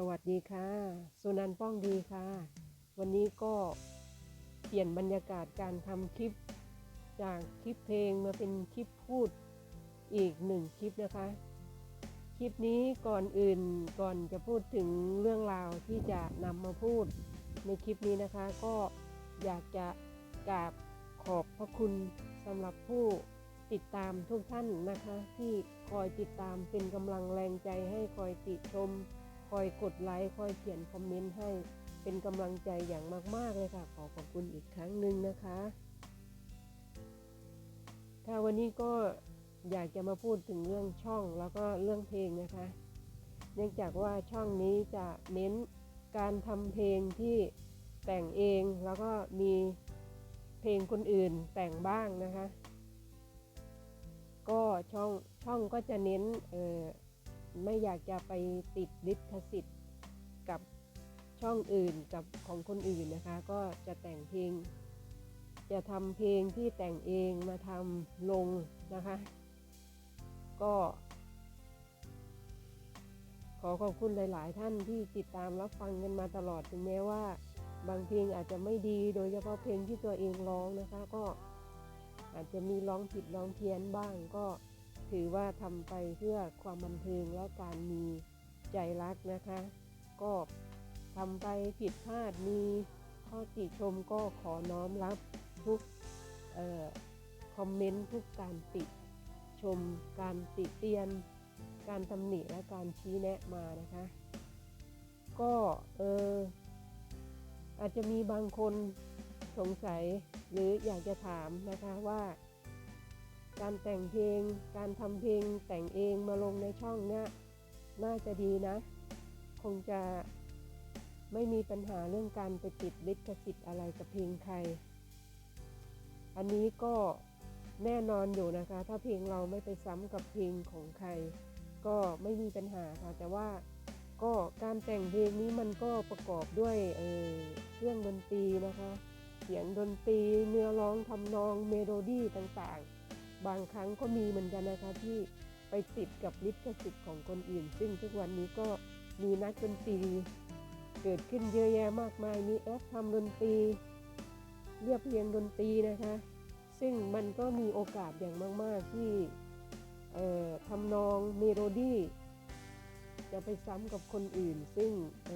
สวัสดีค่ะสุนันท์ป้องดีค่ะ วันนี้ก็เปลี่ยนบรรยากาศการทำคลิป จากคลิปเพลงมาเป็นคลิปพูดอีกหนึ่งคลิปนะคะ คลิปนี้ก่อนอื่นก่อนจะพูดถึงเรื่องราวที่จะนำมาพูดในคลิปนี้นะคะ ก็อยากจะกราบขอบพระคุณสำหรับผู้ติดตามทุกท่านนะคะ ที่คอยติดตามเป็นกำลังแรงใจให้คอยติชม คอยกดไลค์คอยเขียนคอมเมนต์ให้เป็นกำลังใจอย่างมาก ๆ เลยค่ะ ขอขอบคุณอีกครั้งหนึ่งนะคะค่ะวันนี้ก็อยากจะมาพูดถึงเรื่องช่องแล้วก็เรื่องเพลงนะคะ เนื่องจากว่าช่องนี้จะเน้นการทำเพลงที่แต่งเองแล้วก็มีเพลงคนอื่นแต่งบ้างนะคะ ก็ช่องช่องก็จะเน้นเออ ไม่อยากจะไปติดลิขสิทธิ์กับช่องอื่นกับของคนอื่นนะคะ ก็จะแต่งเพลง จะทำเพลงที่แต่งเองมาทำลงนะคะ ก็ ขอขอบคุณหลาย ๆ ท่านที่ติดตามรับฟังกันมาตลอดถึงแม้ว่า บางเพลงอาจจะไม่ดีโดยเฉพาะเพลงที่ตัวเองร้องนะคะ ก็อาจจะมีร้องผิดร้องเพี้ยนบ้างก็ ถือว่าทำไปเพื่อความบันเทิงและการมีใจรักนะคะ ก็ทำไปผิดพลาดมีข้อติชมก็ขอน้อมรับทุกออคอมเมนต์ทุกการติชม การติเตียน การตำหนิและการชี้แนะมานะคะ ก็เอออาจจะมีบางคนสงสัยหรืออยากจะถามนะคะว่า การแต่งเพลง การทำเพลงแต่งเองมาลงในช่องเนี้ยน่าจะดีนะ คงจะไม่มีปัญหาเรื่องการไปติดลิขสิทธิ์อะไรกับเพลงใคร อันนี้ก็แน่นอนอยู่นะคะ ถ้าเพลงเราไม่ไปซ้ำกับเพลงของใคร ก็ไม่มีปัญหาค่ะ แต่ว่าก็การแต่งเพลงนี้มันก็ประกอบด้วยเออเครื่องดนตรีนะคะ เสียงดนตรีเนื้อร้องทำนองเมโลดี้ต่างๆ บางครั้งก็มีเหมือนกันนะคะที่ไปติดกับลิขสิทธิ์ของคนอื่น ซึ่งทุกวันนี้ก็มีนักดนตรีเกิดขึ้นเยอะแยะมากมาย มีแอปทำดนตรีเรียบเรียงดนตรีนะคะ ซึ่งมันก็มีโอกาสอย่างมาก ๆ ที่ทำนองเมโลดี้จะไปซ้ำกับคนอื่น ซึ่งเ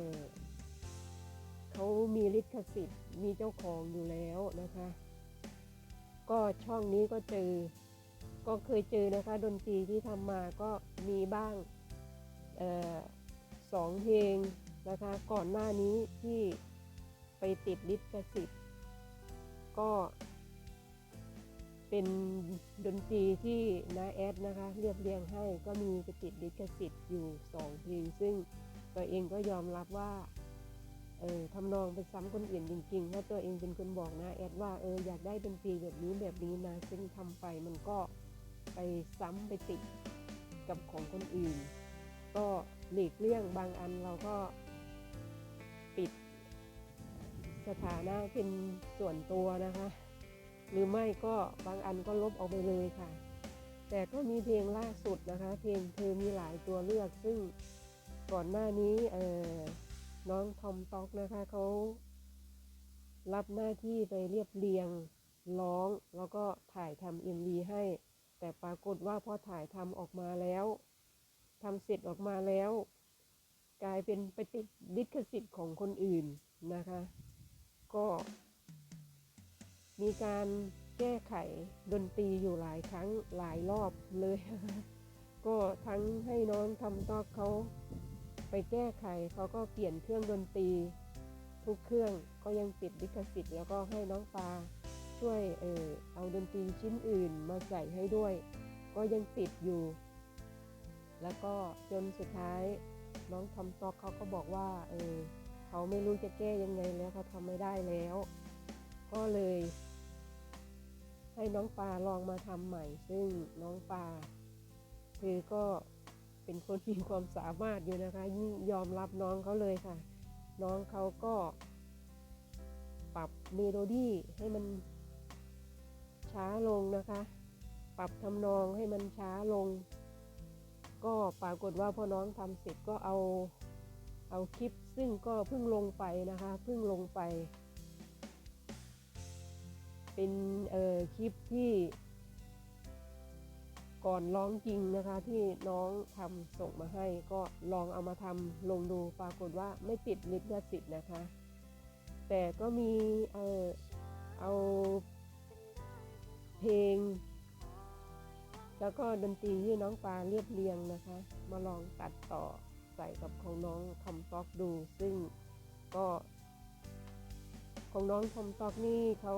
เขามีลิขสิทธิ์มีเจ้าของอยู่แล้วนะคะ ก็ช่องนี้ก็เจอ ก็เคยเจอนะคะดนตรีที่ทำมาก็มีบ้างออสองเพลงนะคะก่อนหน้านี้ที่ไปติดลิขสิทธิ์ก็เป็นดนตรีที่นาแอดนะคะเรียบเรียงให้ก็มีกระติดลิขสิทธิ์อยู่สองเพลงซึ่งตัวเองก็ยอมรับว่าเออทำนองไปซ้ำคนอื่นจริงๆถ้าตัวเองเป็นคนบอกนะแอดว่าเอออยากได้ดนตรีแบบนี้แบบนี้นะซึ่งทำไปมันก็ ไปซ้ำไปติดกับของคนอื่น ก็หลีกเลี่ยงบางอันเราก็ปิดสถานะเป็นส่วนตัวนะคะ หรือไม่ก็บางอันก็ลบออกไปเลยค่ะ แต่ก็มีเพลงล่าสุดนะคะ เพลงเธอมีหลายตัวเลือกซึ่งก่อนหน้านี้เออน้องทอมต็อกนะคะเขารับหน้าที่ไปเรียบเรียงร้องแล้วก็ถ่ายทำเอ็มวีให้ แต่ปรากฏว่าพอถ่ายทำออกมาแล้วทำเสร็จออกมาแล้ว กลายเป็นไปติดลิขสิทธิ์ของคนอื่นนะคะ ก็มีการแก้ไขดนตรีอยู่หลายครั้งหลายรอบเลย ก็ทั้งให้น้องทำตอกเขาไปแก้ไขเขาก็เปลี่ยนเครื่องดนตรี ทุกเครื่องก็ยังติดลิขสิทธิ์แล้วก็ให้น้องปา ช่วยเออเอาดนตรีชิ้นอื่นมาใส่ให้ด้วย ก็ยังติดอยู่ แล้วก็จนสุดท้ายน้องทำตอกเขาก็บอกว่าเออเขาไม่รู้จะแก้ยังไงแล้วเขาทำไม่ได้แล้ว ก็เลย ให้น้องปลาลองมาทำใหม่ ซึ่งน้องปลาคือก็เป็นคนมีความสามารถอยู่นะคะ ยิ่งยอมรับน้องเขาเลยค่ะ น้องเขาก็ ปรับเมโลดี้ให้มัน ช้าลงนะคะ ปรับทำนองให้มันช้าลง ก็ปรากฏว่าพอน้องทำเสร็จก็เอาเอาคลิปซึ่งก็เพิ่งลงไปนะคะเพิ่งลงไป เป็นเอ่อคลิปที่ก่อนร้องจริงนะคะที่น้องทำส่งมาให้ก็ลองเอามาทำลงดูปรากฏว่าไม่ติดลิขสิทธิ์นะคะ แต่ก็มีเออเอา เพลง แล้วก็ดนตรีที่น้องปลาเรียบเรียงนะคะ มาลองตัดต่อใส่กับของน้องทอมต็อกดู ซึ่งก็ของน้องทอมต็อกนี่เขา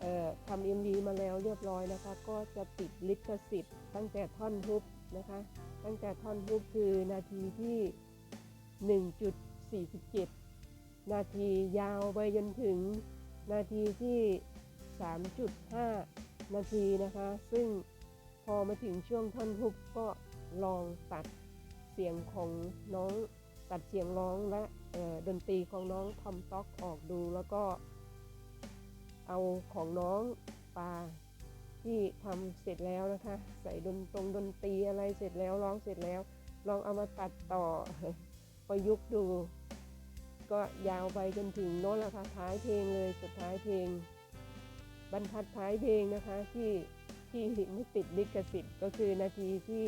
เทำเอ็มวีมาแล้วเรียบร้อยนะคะ ก็จะติดลิขสิทธิ์ตั้งแต่ท่อนฮุบนะคะ ตั้งแต่ท่อนฮุบคือนาทีที่ 1.47 นาทียาวไปจนถึงนาทีที่ 3.5 นาทีนะคะ ซึ่งพอมาถึงช่วงท่อนฮุบก็ลองตัดเสียงของน้องตัดเสียงร้องและเออดนตรีของน้องทอมต็อกออกดูแล้วก็ เอาของน้องปาที่ทำเสร็จแล้วนะคะ ใส่ดนตรงดนตรีอะไรเสร็จแล้วร้องเสร็จแล้ว ลองเอามาตัดต่อประยุกต์ดู ก็ยาวไปจนถึงโน้นแหละค่ะท้ายเพลงเลยสุดท้ายเพลง บรรทัดท้ายเพลงนะคะที่ที่ไม่ติดลิขสิทธิ์ก็คือนาทีที่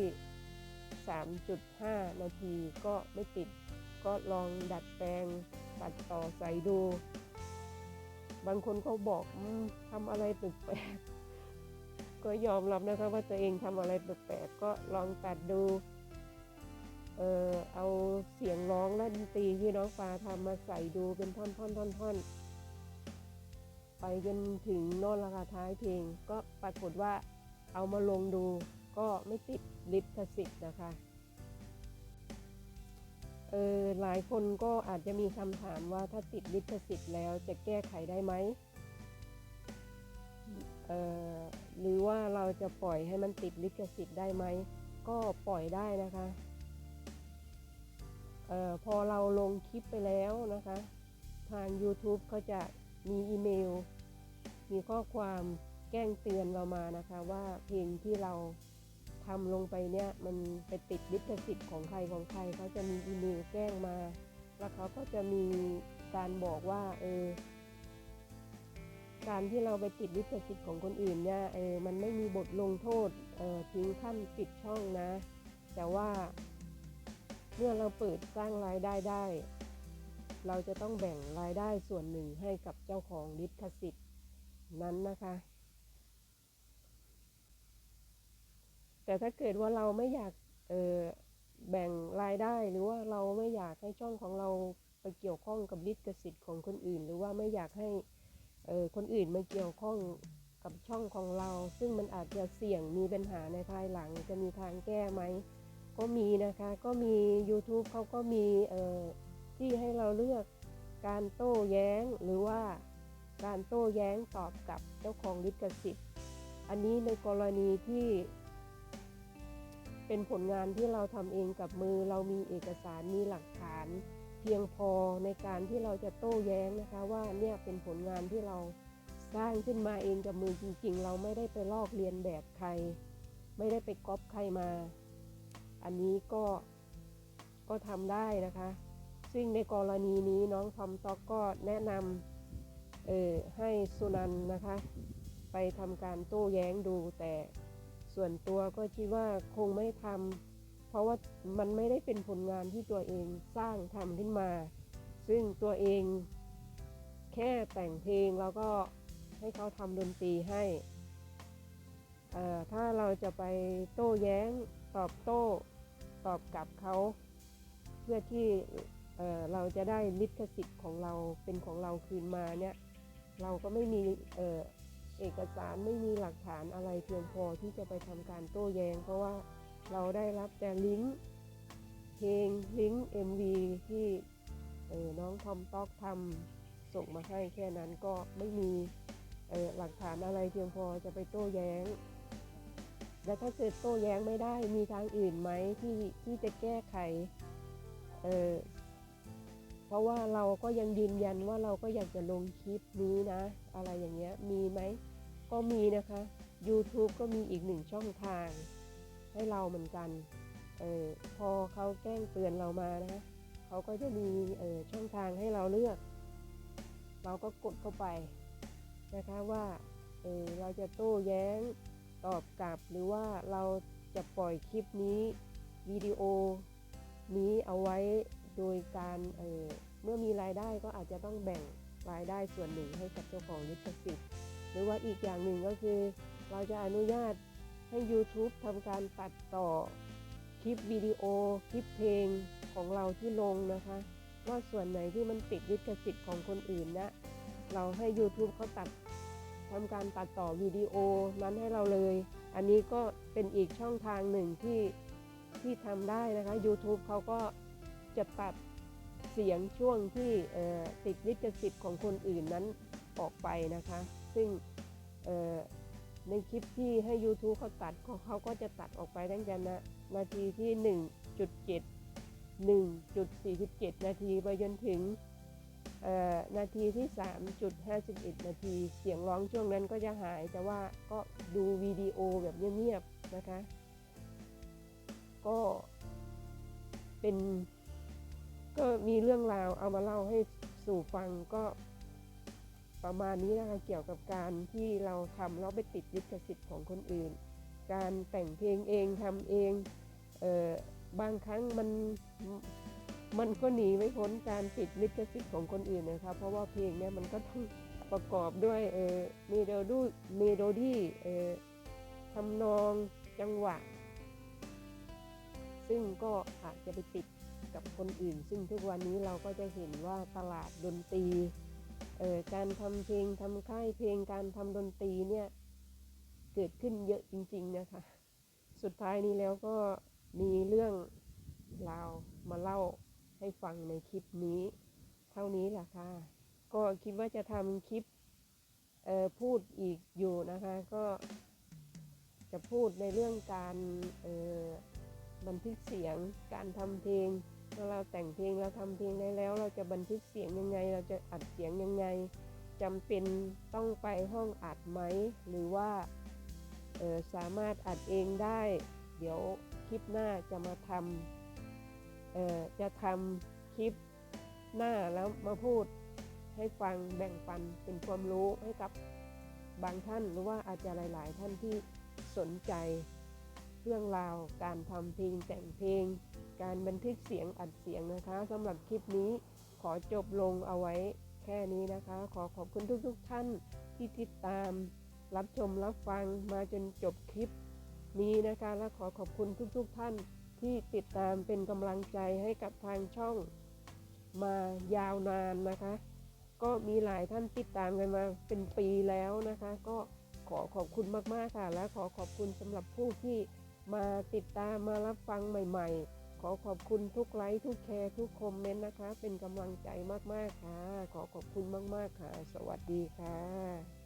3.5 นาทีก็ไม่ติด ก็ลองดัดแปลงตัดต่อใส่ดู บางคนเขาบอกอทำอะไรแปลกๆก็ยอมรับนะคะว่าตัวเองทำอะไรแปลกๆก็ลองตัดดูเออเอาเสียงร้องและดนตรีที่น้องฟ้าทำมาใส่ดูเป็นท่อนๆท่อนๆ ไปจนถึงโน่นราคาท้ายเพลงก็ปรากฏว่าเอามาลงดูก็ไม่ติดลิขสิทธิ์นะคะเออหลายคนก็อาจจะมีคำถามว่าถ้าติดลิขสิทธิ์แล้วจะแก้ไขได้ไหมเออหรือว่าเราจะปล่อยให้มันติดลิขสิทธิ์ได้ไหมก็ปล่อยได้นะคะเออพอเราลงคลิปไปแล้วนะคะ ทาง YouTube เขาจะ มีอีเมล มีข้อความแจ้งเตือนเรามานะคะ ว่าเพลงที่เราทำลงไปเนี่ยมันไปติดลิขสิทธิ์ของใครของใครเขาจะมีอีเมลแจ้งมา แล้วเขาก็จะมีการบอกว่าเออการที่เราไปติดลิขสิทธิ์ของคนอื่นเนี่ยเออมันไม่มีบทลงโทษเออถึงขั้นปิดช่องนะ แต่ว่าเมื่อเราเปิดสร้างรายได้ได้ เราจะต้องแบ่งรายได้ส่วนหนึ่งให้กับเจ้าของลิขสิทธิ์นั้นนะคะ แต่ถ้าเกิดว่าเราไม่อยากเออแบ่งรายได้หรือว่าเราไม่อยากให้ช่องของเราไปเกี่ยวข้องกับลิขสิทธิ์ของคนอื่น หรือว่าไม่อยากให้เออคนอื่นมาเกี่ยวข้องกับช่องของเรา ซึ่งมันอาจจะเสี่ยงมีปัญหาในภายหลังจะมีทางแก้ไหมก็มีนะคะ ก็มี YouTube เขาก็มีเออ ที่ให้เราเลือกการโต้แย้งหรือว่าการโต้แย้งตอบกับเจ้าของลิขสิทธิ์ อันนี้ในกรณีที่ เป็นผลงานที่เราทำเองกับมือ เรามีเอกสารมีหลักฐานเพียงพอในการที่เราจะโต้แย้งนะคะว่าเนี่ยเป็นผลงานที่เราสร้างขึ้นมาเองกับมือจริงๆ เราไม่ได้ไปลอกเรียนแบบใคร ไม่ได้ไปก๊อปใครมา อันนี้ก็ก็ทำได้นะคะ ซึ่งในกรณีนี้น้องทอมต็อกก็แนะนำเออให้สุนันนะคะ ไปทำการโต้แย้งดูแต่ส่วนตัวก็คิดว่าคงไม่ทำเพราะว่ามันไม่ได้เป็นผลงานที่ตัวเองสร้างทำขึ้นมา ซึ่งตัวเองแค่แต่งเพลงแล้วก็ให้เขาทำดนตรีให้ ถ้าเราจะไปโต้แย้งตอบโต้ตอบกลับเขา เพื่อที่ เเราจะได้ลิขสิทธิ์ของเราเป็นของเราคืนมาเนี่ยเราก็ไม่มีเออเอกสารไม่มีหลักฐานอะไรเพียงพอที่จะไปทำการโต้แย้ง เพราะว่าเราได้รับแต่ลิงก์เพลงลิงก์ MV ที่น้องทอมต็อกทำส่งมาให้แค่นั้นก็ไม่มีหลักฐานอะไรเพียงพอจะไปโต้แย้ง และถ้าเกิดโต้แย้งไม่ได้มีทางอื่นไหมที่ที่จะแก้ไข เพราะว่าเราก็ยังยืนยันว่าเราก็อยากจะลงคลิปนี้นะ อะไรอย่างเงี้ยมีไหมก็มีนะคะ YouTube ก็มีอีกหนึ่งช่องทาง ให้เราเหมือนกันเออพอเขาแกล้งเตือนเรามานะคะเขาก็จะมีเออช่องทางให้เราเลือก เราก็กดเข้าไปนะคะว่าเออเราจะโต้แย้งตอบกลับหรือว่าเราจะปล่อยคลิปนี้วิดีโอนี้เอาไว้ โดยการเเมื่อมีรายได้ก็อาจจะต้องแบ่งรายได้ส่วนหนึ่งให้กับเจ้าของลิขสิทธิ์ หรือว่าอีกอย่างหนึ่งก็คือ เราจะอนุญาตให้ YouTube ทำการตัดต่อคลิปวิดีโอ คลิปเพลงของเราที่ลงนะคะ ว่าส่วนไหนที่มันติดลิขสิทธิ์ของคนอื่นนะ เราให้ YouTube เขาตัดทำการตัดต่อวิดีโอนั้นให้เราเลย อันนี้ก็เป็นอีกช่องทางหนึ่งที่ที่ทำได้นะคะ YouTube เขาก็ จะตัดเสียงช่วงที่ติดลิขสิทธิ์ของคนอื่นนั้นออกไปนะคะ ซึ่งในคลิปที่ให้ YouTube เขาตัดเขาเขาก็จะตัดออกไปตั้งแต่นะนาทีที่ 1.7 1.47 นาทีไปจนถึงนาทีที่ 3.51 นาทีเสียงร้องช่วงนั้นก็จะหาย แต่ว่าก็ดูวิดีโอแบบเงียบๆนะคะ ก็เป็น ก็มีเรื่องราวเอามาเล่าให้สู่ฟังก็ประมาณนี้นะคะเกี่ยวกับการที่เราทำแล้วไปติดลิขสิทธิ์ของคนอื่น การแต่งเพลงเองทำเองเออบางครั้งมันมันก็หนีไม่พ้นการติดลิขสิทธิ์ของคนอื่นนะครับเพราะว่าเพลงเนี่ยมันก็ต้องประกอบด้วยเออเมโลดี้เมโลดี้เออทำนองจังหวะ ซึ่งก็อาจจะไปติดกับคนอื่น ซึ่งทุกวันนี้เราก็จะเห็นว่าตลาดดนตรีการทำเพลงทำค่ายเพลงการทำดนตรีเนี่ยเกิดขึ้นเยอะจริง ๆนะคะ สุดท้ายนี้แล้วก็มีเรื่องราวมาเล่าให้ฟังในคลิปนี้ เท่านี้แหละค่ะ ก็คิดว่าจะทำคลิปพูดอีกอยู่นะคะ ก็จะพูดในเรื่องการ บันทึกเสียง การทำเพลงเมื่อเราแต่งเพลงเราทำเพลงได้แล้ว เราจะบันทึกเสียงยังไง เราจะอัดเสียงยังไงจำเป็นต้องไปห้องอัดไหม หรือว่าออสามารถอัดเองได้ เดี๋ยวคลิปหน้าจะมาทำจะทำคลิปหน้าแล้วมาพูดให้ฟังแบ่งปันเป็นความรู้ให้กับบางท่านหรือว่าอาจจะหลาย ๆ ท่านที่สนใจ เรื่องราว การทำเพลงแต่งเพลง การบันทึกเสียงอัดเสียงนะคะสำหรับคลิปนี้ขอจบลงเอาไว้แค่นี้นะคะ ขอขอบคุณทุกๆท่านที่ติดตาม รับชมรับฟังมาจนจบคลิปนี้นะคะ และขอขอบคุณทุกๆท่านที่ติดตามเป็นกำลังใจให้กับทางช่องมายาวนานนะคะ ก็มีหลายท่านติดตามกันมาเป็นปีแล้วนะคะ ก็ขอขอบคุณมากๆค่ะ และขอขอบคุณสำหรับผู้ที่ มาติดตามมารับฟังใหม่ ๆ ขอขอบคุณทุกไลค์ทุกแชร์ทุกคอมเมนต์นะคะ เป็นกำลังใจมากๆค่ะ ขอขอบคุณมากๆค่ะ สวัสดีค่ะ